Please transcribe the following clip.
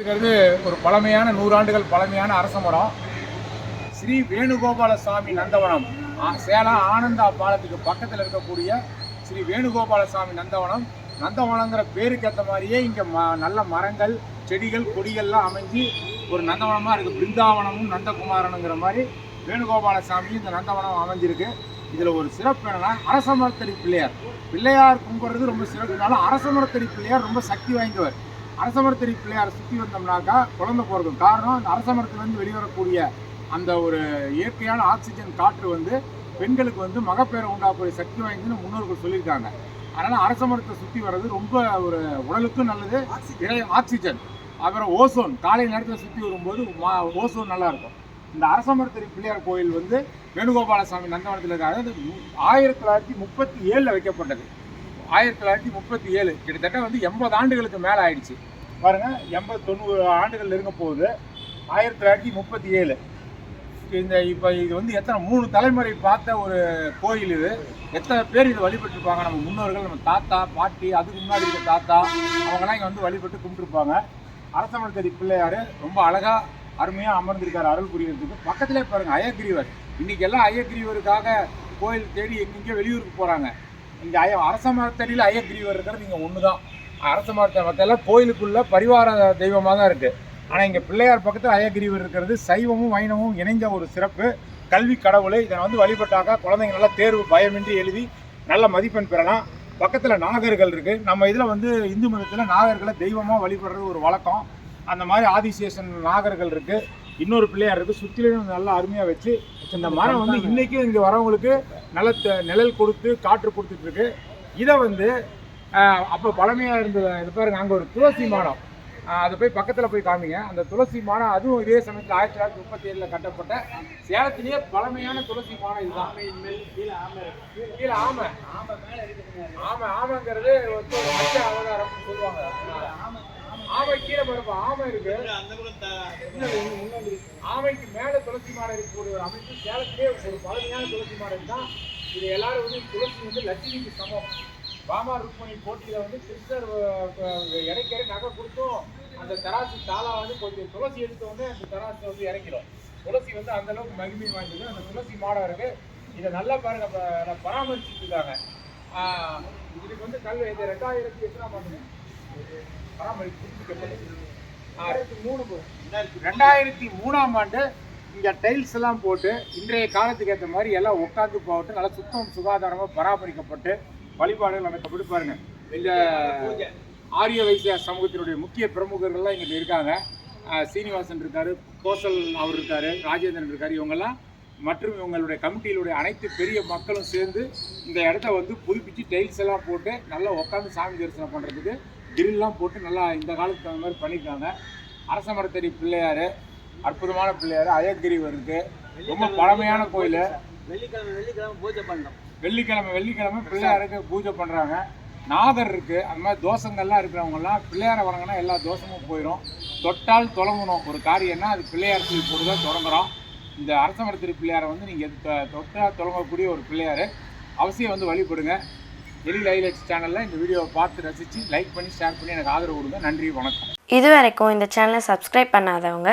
ஒரு பழமையான நூறாண்டுகள் பழமையான அரச மரம். ஸ்ரீ வேணுகோபால சாமி நந்தவனம். சேலம் ஆனந்தா பாலத்துக்கு பக்கத்தில் இருக்கக்கூடிய ஸ்ரீ வேணுகோபால சாமி நந்தவனம். நந்தவனங்கிற பேருக்கு ஏற்ற மாதிரியே இங்கே ம நல்ல மரங்கள் செடிகள் கொடிகள்லாம் அமைஞ்சு ஒரு நந்தவனமாக இருக்குது பிருந்தாவனமும் நந்தகுமாரனுங்கிற மாதிரி வேணுகோபால சாமியும் இந்த நந்தவனம் அமைஞ்சிருக்கு. இதில் ஒரு சிறப்பு என்னன்னா அரசமரத்தடி பிள்ளையார். பிள்ளையார் கும்பிட்றது ரொம்ப சிறப்புனாலும் அரசமரத்தடி பிள்ளையார் ரொம்ப சக்தி வாய்ந்தவர். அரசமரத்தடி பிள்ளையார் சுற்றி வந்தோம்னாக்கா குழந்தை பிறக்கும் காரணம் அந்த அரசமரத்துலேருந்து வெளிவரக்கூடிய அந்த ஒரு இயற்கையான ஆக்சிஜன் காற்று வந்து பெண்களுக்கு வந்து மகப்பேரை உண்டாக்கக்கூடிய சக்தி வாய்ந்ததுன்னு முன்னோர்கள் சொல்லியிருக்காங்க. அதனால் அரச மரத்தை சுற்றி வர்றது ரொம்ப ஒரு உடலுக்கும் நல்லது ஆக்சிஜன் அப்புறம் ஓசோன். காலை நேரத்தில் சுற்றி வரும்போது மா- ஓசோன் நல்லாயிருக்கும் இந்த அரச மரத்தடி பிள்ளையார் கோயில் வந்து வேணுகோபாலசாமி நந்தவனத்தில் இருக்காது அது ஆயிரத்தி தொள்ளாயிரத்தி முப்பத்தி ஏழில் வைக்கப்பட்டது. ஆயிரத்தி தொள்ளாயிரத்தி முப்பத்தி ஏழு. கிட்டத்தட்ட வந்து எண்பது ஆண்டுகளுக்கு மேலே ஆயிடுச்சு. பாருங்க எண்பது தொண்ணூறு ஆண்டுகள் இருக்க போகுது. ஆயிரத்தி தொள்ளாயிரத்தி முப்பத்தி ஏழு. இந்த இப்போ இது வந்து எத்தனை மூணு தலைமுறை பார்த்த ஒரு கோயில் இது. எத்தனை பேர் இதை வழிபட்டிருப்பாங்க? நம்ம முன்னோர்கள் நம்ம தாத்தா பாட்டி அதுக்கு முன்னாடி இருக்க தாத்தா அவங்கெல்லாம் இங்கே வந்து வழிபட்டு கும்பிட்டுருப்பாங்க. அரசமணத்தடி பிள்ளையார் ரொம்ப அழகாக அருமையாக அமர்ந்திருக்கார் அருள் புரியறதுக்கு. பக்கத்திலே பாருங்க அயக்கிரிவர் இன்றைக்கி எல்லாம் அயக்கிரிவருக்காக கோயில் தேடி எங்கெங்கேயோ வெளியூருக்கு போகிறாங்க இங்கே அய அரசமரத்தடியில் அயக்கிரிவர் இருக்கிறது இங்கே ஒன்று தான் அரச மரத்தை மற்றெல்லாம் கோயிலுக்குள்ள பரிவார தெய்வமாக தான் இருக்குது ஆனால் இங்கே பிள்ளையார் பக்கத்தில் அயகிரிவர் இருக்கிறது சைவமும் வைணமும் இணைந்த ஒரு சிறப்பு. கல்வி கடவுளை இதை வந்து வழிபட்டாக்கா குழந்தைங்க நல்லா தேர்வு பயமின்றி எழுதி நல்ல மதிப்பெண் பெறலாம். பக்கத்தில் நாகர்கள் இருக்குது நம்ம இதில் வந்து இந்து மதத்தில் நாகர்களை தெய்வமாக வழிபடுறது ஒரு வழக்கம். அந்த மாதிரி ஆதிசேஷன் நாகர்கள் இருக்குது இன்னொரு பிள்ளையார் இருக்குது சுற்றிலும் நல்லா அருமையாக வச்சு இந்த மரம் வந்து இன்றைக்கும் இங்கே வரவங்களுக்கு நல்ல த- நிழல் கொடுத்து காற்று கொடுத்துட்ருக்கு இதை வந்து அப்போ பழமையாக இருந்தது இது பாருங்க அங்கே ஒரு துளசி மாடம். அதை போய் பக்கத்தில் போய் காமிங்க. அந்த துளசி மாடம் அதுவும் இதே சமயத்தில் ஆயிரத்தி தொள்ளாயிரத்தி முப்பத்தி ஏழில் கட்டப்பட்ட சேலத்திலேயே பழமையான துளசி மாடம் இதுதான். கீழே ஆமை ஆமை. ஆமைங்கிறது வந்து ஒரு மச்ச அவதாரம்னு சொல்லுவாங்க. ஆமை கீழே பாருப்பா ஆமை இருக்கு. ஆமைக்கு மேல துளசி மாடம் இருக்கக்கூடிய ஒரு அமைப்பு சேலத்திலே ஒரு பழமையான துளசி மாடம் தான். இது எல்லாரும் வந்து துளசி வந்து லட்சுமிக்கு சமம். பாமா ருக்மணி போட்டியில வந்து கிருஷ்ணர் இடைக்கிற நகை கொடுத்தும். அந்த தராசு தாளா வந்து கொஞ்சம் துளசி எடுத்த உடனே அந்த தராசு வந்து இறங்கிடும் துளசி வந்து அந்த அளவுக்கு மகிமை வாய்ந்தது. அந்த துளசி மாடம் இருக்கு இதை நல்லா பாருங்க பராமரிச்சுட்டு இருக்காங்க. இதுக்கு வந்து கல்வி இது ரெண்டாயிரத்தி எத்தனாம் ஆண்டு பராமரிப்பு புதுப்பிக்கப்பட்டது. மூணு ரெண்டாயிரத்தி மூணாம் ஆண்டு இங்கே டைல்ஸ் எல்லாம் போட்டு இன்றைய காலத்துக்கு ஏற்ற மாதிரி எல்லாம் உட்காந்து போட்டு நல்லா சுத்தம் சுகாதாரமாக பராமரிக்கப்பட்டு வழிபாடுகள் நடக்கப்பட்டு பாருங்க. இந்த ஆரிய வைசிய சமூகத்தினுடைய முக்கிய பிரமுகர்கள்லாம் இங்கே இருக்காங்க. சீனிவாசன் இருக்காரு கோசல் அவர் இருக்காரு ராஜேந்திரன் இருக்காரு இவங்கெல்லாம் மற்றும் இவங்களுடைய கமிட்டியிலுடைய அனைத்து பெரிய மக்களும் சேர்ந்து இந்த இடத்த வந்து புதுப்பிச்சு டைல்ஸ் எல்லாம் போட்டு நல்லா உட்காந்து சாமி தரிசனம் பண்ணுறதுக்கு கிரில்லாம் போட்டு நல்லா இந்த காலத்துக்கு தகுந்த மாதிரி பண்ணியிருக்காங்க. அரச மரத்தடி பிள்ளையார் அற்புதமான பிள்ளையார் அயகிரிவர் வருது ரொம்ப பழமையான கோயில். வெள்ளிக்கிழமை வெள்ளிக்கிழமை பூஜை பண்ணோம் வெள்ளிக்கிழமை வெள்ளிக்கிழமை பிள்ளையாருக்கு பூஜை பண்ணுறாங்க நாகர் இருக்குது அந்த மாதிரி தோஷங்கள்லாம் இருக்கிறவங்கலாம் பிள்ளையாரை வணங்கினா எல்லா தோஷமும் போயிடும் தொட்டால் தொடங்கணும் ஒரு காரியம்னா அது பிள்ளையார் சொல்லி போட்டு தான் தொடங்குறோம். இந்த அரச மரத்திரி பிள்ளையாரை வந்து நீங்கள் தொட்டால் தொடங்கக்கூடிய ஒரு பிள்ளையார். அவசியம் வந்து வழிபடுங்க. எலி லைலட்ஸ் சேனலில் இந்த வீடியோவை பார்த்து ரசித்து லைக் பண்ணி ஷேர் பண்ணி எனக்கு ஆதரவு கொடுங்க. நன்றி வணக்கம். இது வரைக்கும் இந்த சேனலை சப்ஸ்கிரைப் பண்ணாதவங்க